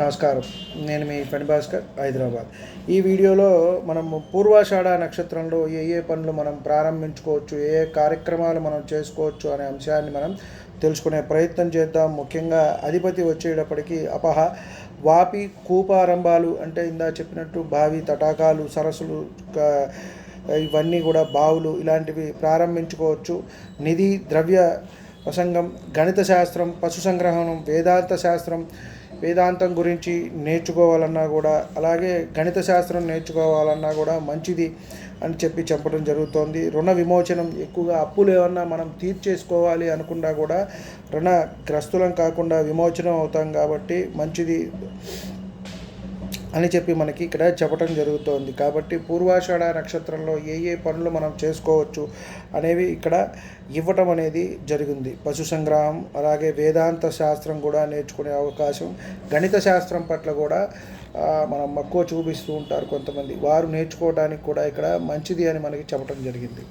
నమస్కారం. నేను మీ పని భాస్కర్ హైదరాబాద్. ఈ వీడియోలో మనం పూర్వాషాఢ నక్షత్రంలో ఏ ఏ పనులు మనం ప్రారంభించుకోవచ్చు ఏ ఏ కార్యక్రమాలు మనం చేసుకోవచ్చు అనే అంశాన్ని మనం తెలుసుకునే ప్రయత్నం చేద్దాం. ముఖ్యంగా అధిపతి వచ్చేటప్పటికీ అపహ వాపి కూపారంభాలు అంటే ఇందా చెప్పినట్టు బావి తటాకాలు సరస్సులు ఇవన్నీ కూడా బావులు ఇలాంటివి ప్రారంభించుకోవచ్చు. నిధి ద్రవ్య ప్రసంగం గణిత శాస్త్రం పశు సంగ్రహణం వేదాంత శాస్త్రం వేదాంతం గురించి నేర్చుకోవాలన్నా కూడా అలాగే గణిత శాస్త్రం నేర్చుకోవాలన్నా కూడా మంచిది అని చెప్పి చెప్పడం జరుగుతోంది. రుణ విమోచనం ఎక్కువగా అప్పులు ఏమన్నా మనం తీర్చేసుకోవాలి అనుకున్నా కూడా రుణ గ్రస్తులం కాకుండా విమోచనం అవుతాం కాబట్టి మంచిది. అని చెప్పి మనకి ఇక్కడ చెప్పడం జరుగుతోంది. కాబట్టి పూర్వాషాఢ నక్షత్రంలో ఏ ఏ పనులు మనం చేసుకోవచ్చు అనేవి ఇక్కడ ఇవ్వటం అనేది జరిగింది. పశు సంగ్రహం అలాగే వేదాంత శాస్త్రం కూడా నేర్చుకునే అవకాశం గణిత శాస్త్రం పట్ల కూడా మనం మక్కువ చూపిస్తూ ఉంటారు కొంతమంది. వారు నేర్చుకోవడానికి కూడా ఇక్కడ మంచిది అని మనకి చెప్పడం జరిగింది.